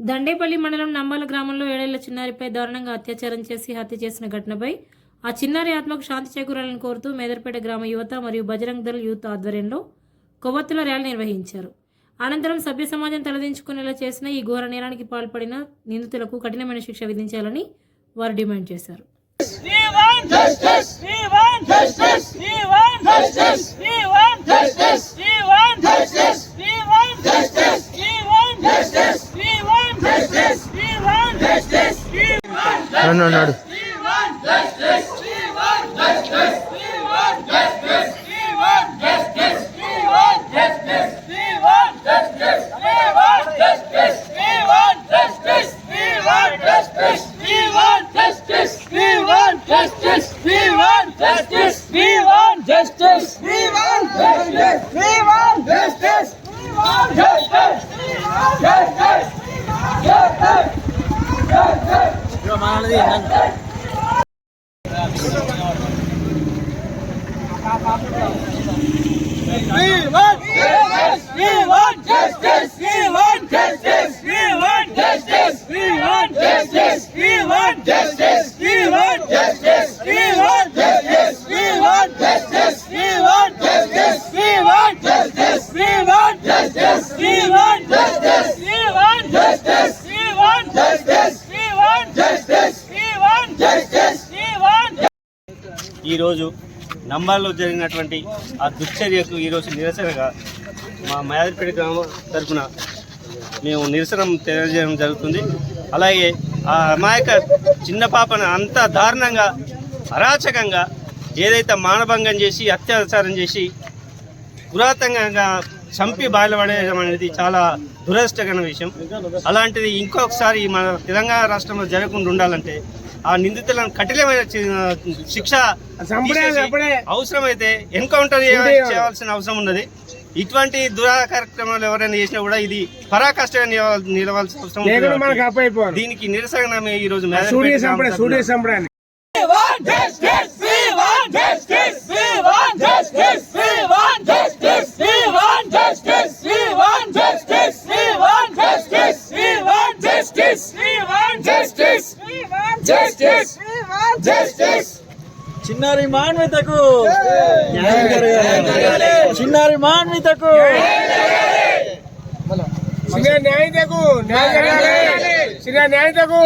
దండేపల్లి మండలం నంబాల గ్రామంలో ఏడేళ్ళ చిన్నారిపై దారుణంగా అత్యాచారం చేసి హత్య చేసిన ఘటనపై ఆ చిన్నారి ఆత్మకు శాంతి చేకూరాలని కోరుతూ మేదర్పేట గ్రామ యువత మరియు బజరంగ్ దళ్ యూత్ ఆధ్వర్యంలో కొవ్వొత్తుల ర్యాలీ నిర్వహించారు అనంతరం సభ్య సమాజం తలదించుకునేలా చేసిన ఈ ఘోర నేరానికి పాల్పడిన నిందితులకు కఠినమైన శిక్ష విధించాలని వారు డిమాండ్ చేశారు నడు నడు Yes, yes! Want justice. We want justice. We want justice. ఈరోజు నంబాల్లో జరిగినటువంటి ఆ దుశ్చర్యకు ఈరోజు నిరసనగా మా మేదపేట గ్రామం తరఫున మేము నిరసన తెలియజేయడం జరుగుతుంది. అలాగే ఆ అమాయక చిన్న పాపను అంత దారుణంగా అరాచకంగా ఏదైతే మానభంగం చేసి అత్యాచారం చేసి పురాతనంగా చంపి బయలుపడేయడం అనేది చాలా దురదృష్టకరమైన విషయం. అలాంటిది ఇంకొకసారి మన తెలంగాణ రాష్ట్రంలో జరగకుండా ఉండాలంటే ఆ నిందితులను కఠినమైన శిక్ష అవసరమైతే ఎన్కౌంటర్ చేయాల్సిన అవసరం ఉన్నది. ఇటువంటి దురా కార్యక్రమాలు ఎవరైనా చేసినా కూడా ఇది పరాకాష్ఠగా నిలవ- నిలవాల్సిన అవసరం దీనికి నిరసన ఈ రోజు చిన్నారి మాన్వితకు. చిన్నారి మాన్వితకు. చిన్న న్యాయతకు చిన్న న్యాయతకు.